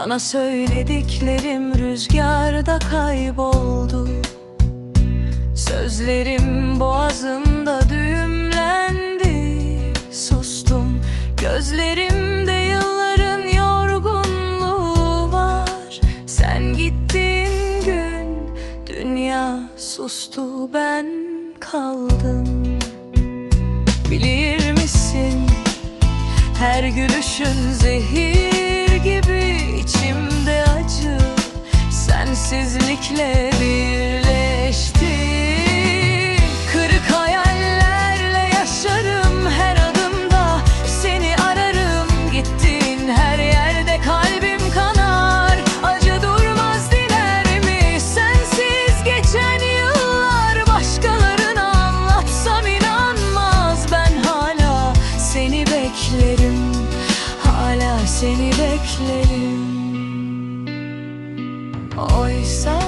Sana söylediklerim rüzgarda kayboldu. Sözlerim boğazımda düğümlendi. Sustum. Gözlerimde yılların yorgunluğu var. Sen gittiğin gün dünya sustu ben kaldım. Bilir misin? Her gülüşün zehir Sensizlikle birleşti. Kırık hayallerle yaşarım her adımda. Seni ararım gittiğin her yerde kalbim kanar. Acı durmaz diler mi? Sensiz geçen yıllar Başkalarına anlatsam inanmaz. Ben hala seni beklerim Hala seni beklerim Oysa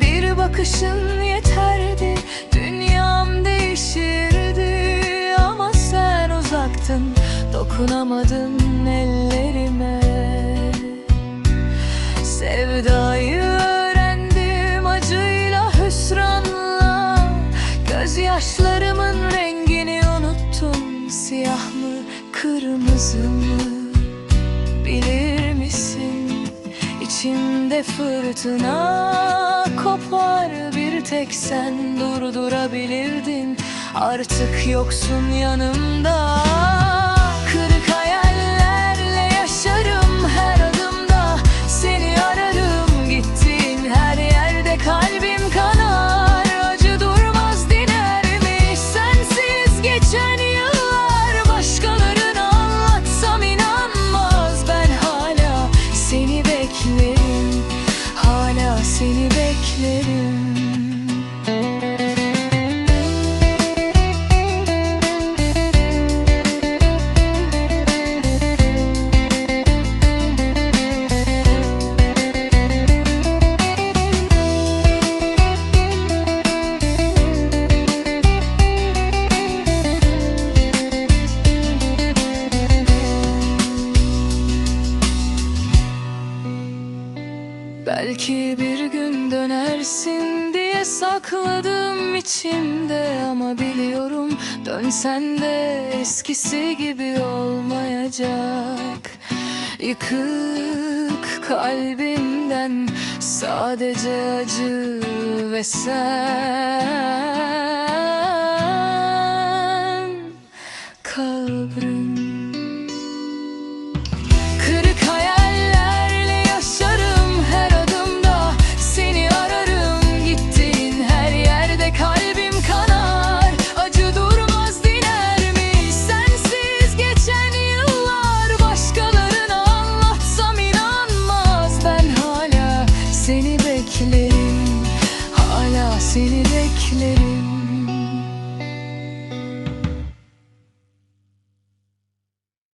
bir bakışın yeterdi Dünyam değişirdi. Ama sen uzaktın Dokunamadın ellerime. Sevdayı öğrendim acıyla hüsranla. Gözyaşlarımın rengini unuttum Siyah mı kırmızı mı? Bilir? Fırtına kopar bir tek sen durdurabilirdin. Artık yoksun yanımda Belki bir gün dönersin diye sakladım içimde Ama biliyorum dönsen de eskisi gibi olmayacak. Yıkık kalbimden sadece acı ve sen dediklerim